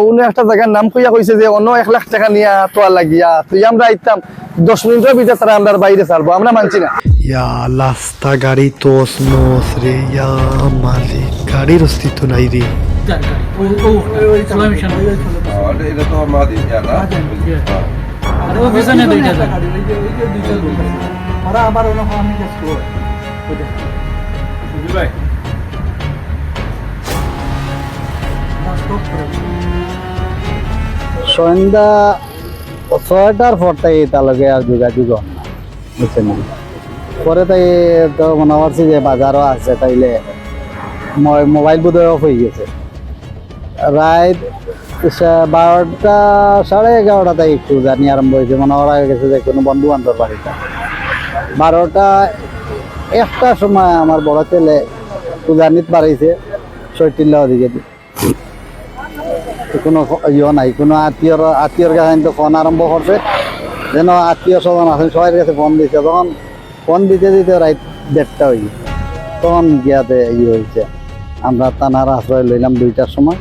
অন্য একটা জায়গার নাম কইয়া কইছে যে অন্য এক লাখ টাকা নিয়া তোয়া লাগিয়া তুই আমরা আইতাম। দশ মিনিটের ভিতরে তারা আমরা বাইরে ছাড়বো আমরা মানছি না। ইয়া লাস্তা গাড়ি তোস নোস রে ইয়া মালিক গাড়ির অস্তিত্ব নাই রে। এটা সন্ধ্যা ছয়টার পর তাই তালকে আর যোগাযোগ পরে তাই তো মনে করছি যে বাজারও আছে তাইলে মোবাইল বোধহয় অফ হয়ে গেছে। রাত বারোটা, সাড়ে এগারোটা তাই একটু জানি আরম্ভ হয়েছে, মনে করা গেছে যে কোনো বন্ধু বান্ধব বাড়িতে। বারোটা, একটা সময় আমার বড় ছেলে পূজানিত বাড়াইছে দিয়ে। তো কোনো ইয়ে নাই, কোনো আত্মীয়র আত্মীয়র কাছে কিন্তু ফোন আরম্ভ করছে। যেন আত্মীয় স্বজন আছে সবাই কাছে ফোন দিছে। তখন ফোন দিতে দিতে রাত দেড়টা হয়ে তখন গিয়াতে ইয়ে হয়েছে। আমরা তানার আশ্রয় লইলাম দুইটার সময়।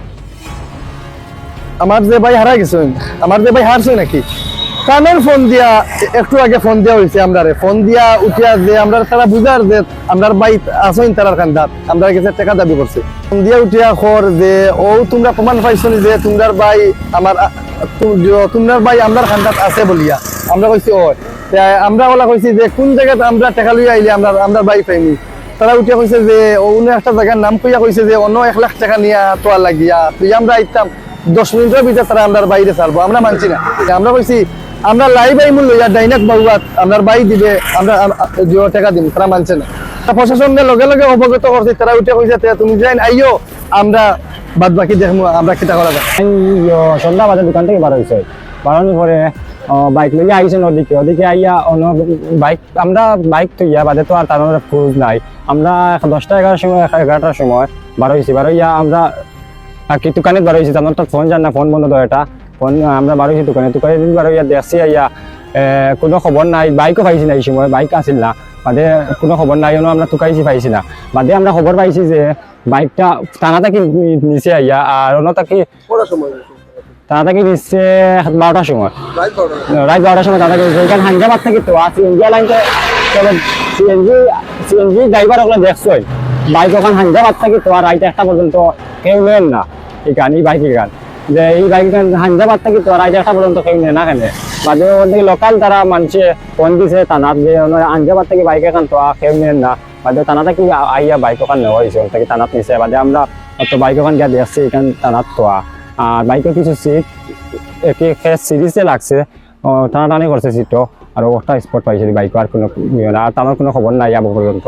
আমার যে ভাই হারা গেছে আমার যে ভাই হারছে নাকি? কানের ফোন দিয়া, একটু আগে ফোন দিয়া হয়েছে আমরা ফোন দিয়া উঠিয়া যে আমরা তারা বুঝার যে আমরা ভাই আসইন তারার কান্দাত আমরা কাছে টাকা দাবি করছে। ফোন দিয়া উঠিয়া খর যে, ও, তোমরা প্রমাণ পাইছো যে তোমরার ভাই আমার আ- তু- যে, তোমরার ভাই কান্দাত আছে বলিয়া। আমরা কইছি, ও আমরা ওলা কইছি যে কোন জায়গাতে আমরা টাকা লইয়া আইলে আমরা আমরা ভাই পাইনি? তারা উঠিয়া কইছে যে অন্য একটা জায়গার নাম কইয়া কইছে যে, অন্য এক লাখ টাকা নিয়া তোয়া লাগিয়া, তুই আমরা আইতাম, দশ মিনিটের ভিতরে তারা আমরা বাইরে ছাড়বো, আমরা মানছি না। আমরা কইছি আমরা লাই বাই মূল্য, ইয়া ডাইনাক বাবুয়াত আমরা বাই দিবে, আমরা আম- জিও টাকা দিম, তারা মানছে না। প্রশাসনের লগে লগে অবগত করছি, তারা উঠে কইছে তুমি যাই আইও আমরা বাদ বাকি দেখব আমরা কিতা করা যায়। সন্ধ্যা বাজার দোকান থেকে বার হয়েছে বাড়ানোর পরে বাইক লইয়া আইসেন ওদিকে ওদিকে আইয়া অন্য বাইক, আমরা বাইক তো ইয়া বাদে তো আর তার খোঁজ নাই। আমরা দশটা এগারোটার সময় এগারোটার সময় বার হয়েছি বার হইয়া আমরা কি দোকানে বার হয়েছি আমার তো ফোন জান না, ফোন বন্ধ তো এটা। ফোন আমরা বার হয়েছি দোকানে। দোকানে দিন বার হইয়া দেখছি আইয়া কোনো খবর নাই। বাইকও পাইছি না এই সময় বাইক আসিল না বাদে কোনো খবর নাই আমরা টুকাইছি পাইছি না বাদে আমরা খবর পাইছি যে বাইকটা টানা থাকি নিচে আইয়া আর অন্য তাকে তারা থেকে নিচ্ছে বারোটার সময়। রাত বারোটার সময়। তারা থেকে ওইখানে থেকে তো আর সিএনজি লাইনতে সিএনজি সিএনজি ড্রাইভার ওগুলো দেখছোই বাইক ওখানে হাঙ্গাবাদ থেকে তো আর রাইতে একটা পর্যন্ত কেউ নেন না। এই গান এই বাইকের গান যে এই বাইক হাঙ্গাবাদ থেকে তো একটা পর্যন্ত কেউ নেয় না কেন? বাদে থেকে লোকাল তারা মানুষে ফোন দিছে তানাত যে হাঙ্গাবাদ থেকে বাইক এখান তো কেউ নেন না। বাদে টানা থেকে আইয়া বাইক ওখান নেওয়া হয়েছে ওর থেকে টানাত নিছে। বাদে আমরা তো বাইক ওখান গিয়ে দেখছি, এখান টানাত তো আর। বাইকের কিছু সিট একে সিরিজে লাগছে। টানাটানি করছে সিটও আর ওটা স্পট পাইছে বাইক আর কোনো ইয়ে আর আমার কোনো খবর নাই আবু পর্যন্ত।